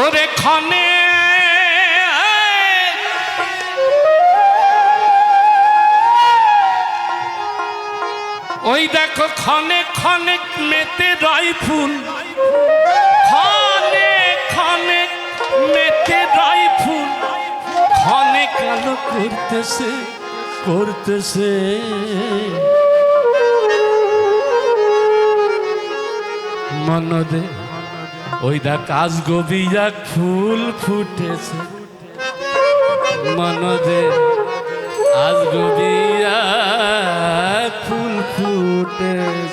ওরে ক্ষণে ওই দেখো ক্ষণে ক্ষণে মেতে রয় ফুল। ক্ষণে ক্ষণে মেতে রয় ফুল। ক্ষণে কালো করতেছে করতেছে? মনদে ওই কাজ আজ গবিয়া ফুল ফুটেছে। মনদে আজ গবিয়া ফুল ফুটেছে।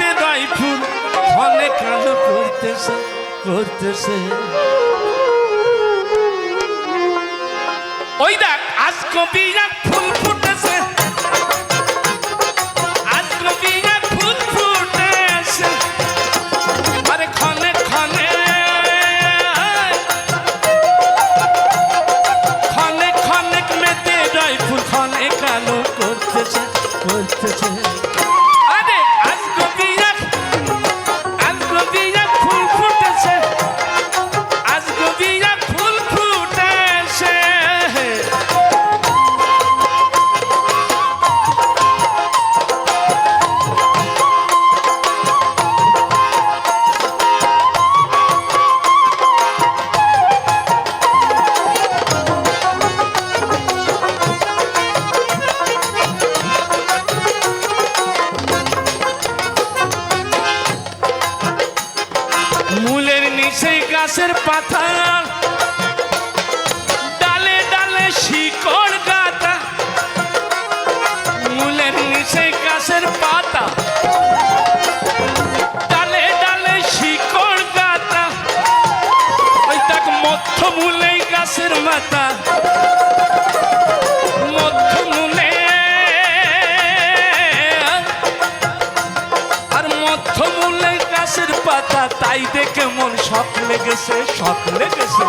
খনেক মেতে ফুল খনে কালো করতেছে করতেছে? ওই দেখ, আজ কবি ফুল ফুটেছে। আজ কবি এক ফুল ফুটেছে। মেতে ফুল করতেছে করতেছে? গাছের পাতা। ডালে ডালে শিকড় গাতা মূলের নিচে গাছের পাতা। ডালে ডালে শিকড় গাতা ওই তাক মধ্য মূলে গাছের মাথা। মধ্য মূলে আর মধ্যমূলে গাছের পাতা, তাই দেখে মন শখ লেগেছে শখ লেগেছে।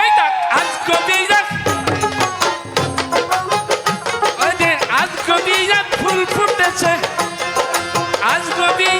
ওই আজ কবি আজ ফুল ফুটেছে? আজ কবি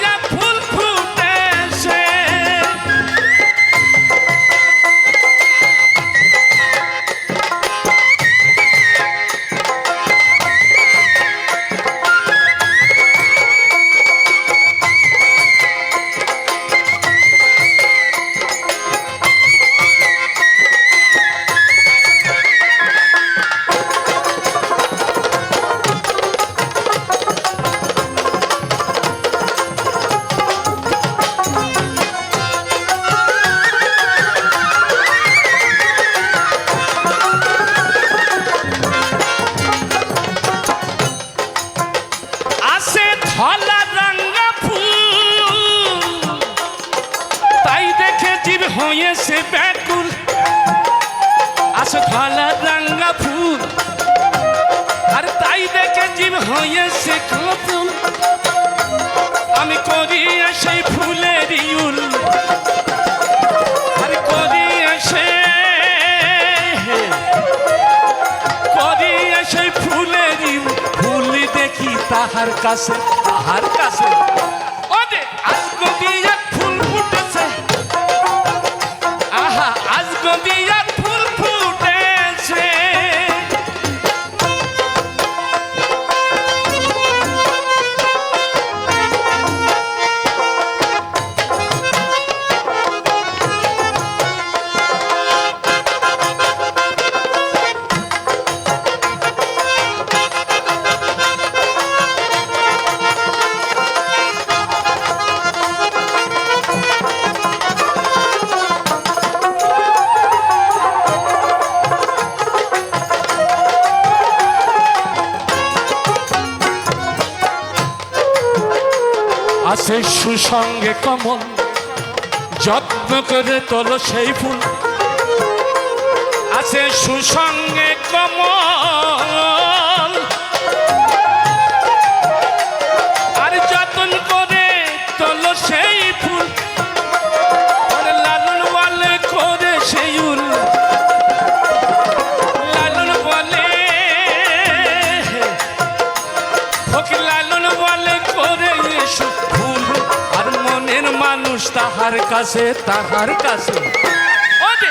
হয়েছে ব্যাকুল। আসে ধলা রাঙ্গা ফুল। আর তাই দেখে জীব হয়েছে কতুল আমি করি সেই ফুলের ইউল। আর করি সে করি সেই ফুলের ইউল। ফুল দেখি তাহার কাছে তাহার কাছে। আছে সুসঙ্গে কমল যত্ন করে তোল সেই ফুল। আছে সুসঙ্গে কমল তাহার কাছে তাহার কাছে। আজ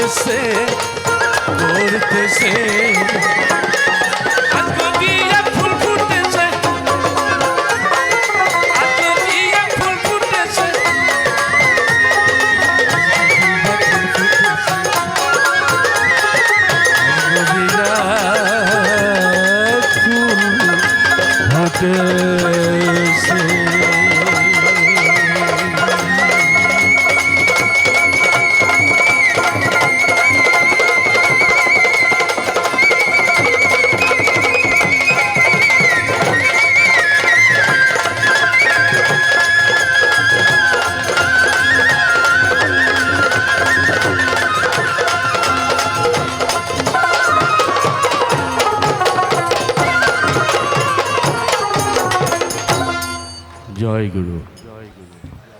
করতেছে করতেছে। 가이그룹.